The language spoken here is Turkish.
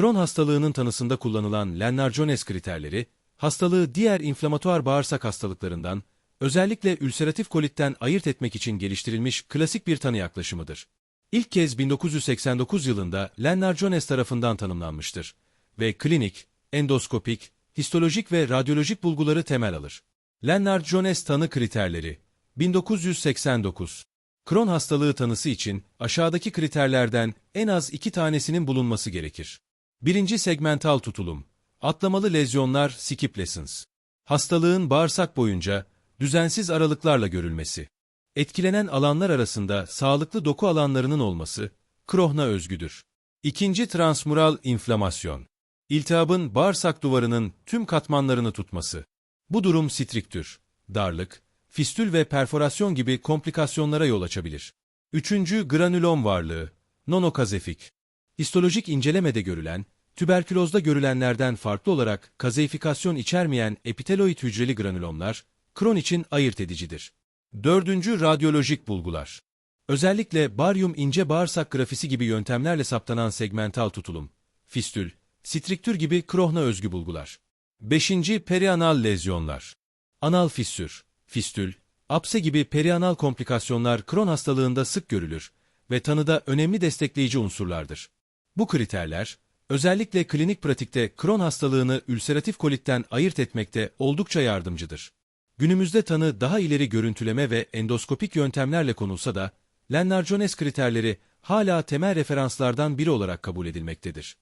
Crohn hastalığının tanısında kullanılan Lennard-Jones kriterleri, hastalığı diğer inflamatuar bağırsak hastalıklarından, özellikle ülseratif kolitten ayırt etmek için geliştirilmiş klasik bir tanı yaklaşımıdır. İlk kez 1989 yılında Lennard-Jones tarafından tanımlanmıştır ve klinik, endoskopik, histolojik ve radyolojik bulguları temel alır. Lennard-Jones tanı kriterleri 1989 Crohn hastalığı tanısı için aşağıdaki kriterlerden en az iki tanesinin bulunması gerekir. Birinci segmental tutulum, atlamalı lezyonlar skip lessons. Hastalığın bağırsak boyunca düzensiz aralıklarla görülmesi. Etkilenen alanlar arasında sağlıklı doku alanlarının olması, Crohn'a özgüdür. İkinci transmural inflamasyon. İltihabın bağırsak duvarının tüm katmanlarını tutması. Bu durum striktür, darlık, fistül ve perforasyon gibi komplikasyonlara yol açabilir. Üçüncü granülom varlığı, nonokazefik. Histolojik incelemede görülen, tüberkülozda görülenlerden farklı olarak kazeifikasyon içermeyen epiteloid hücreli granülomlar, Crohn için ayırt edicidir. Dördüncü radyolojik bulgular. Özellikle baryum ince bağırsak grafisi gibi yöntemlerle saptanan segmental tutulum, fistül, striktür gibi Crohn'a özgü bulgular. Beşinci perianal lezyonlar. Anal fissür, fistül, apse gibi perianal komplikasyonlar Crohn hastalığında sık görülür ve tanıda önemli destekleyici unsurlardır. Bu kriterler, özellikle klinik pratikte Crohn hastalığını ülseratif kolitten ayırt etmekte oldukça yardımcıdır. Günümüzde tanı daha ileri görüntüleme ve endoskopik yöntemlerle konulsa da, Lennard-Jones kriterleri hala temel referanslardan biri olarak kabul edilmektedir.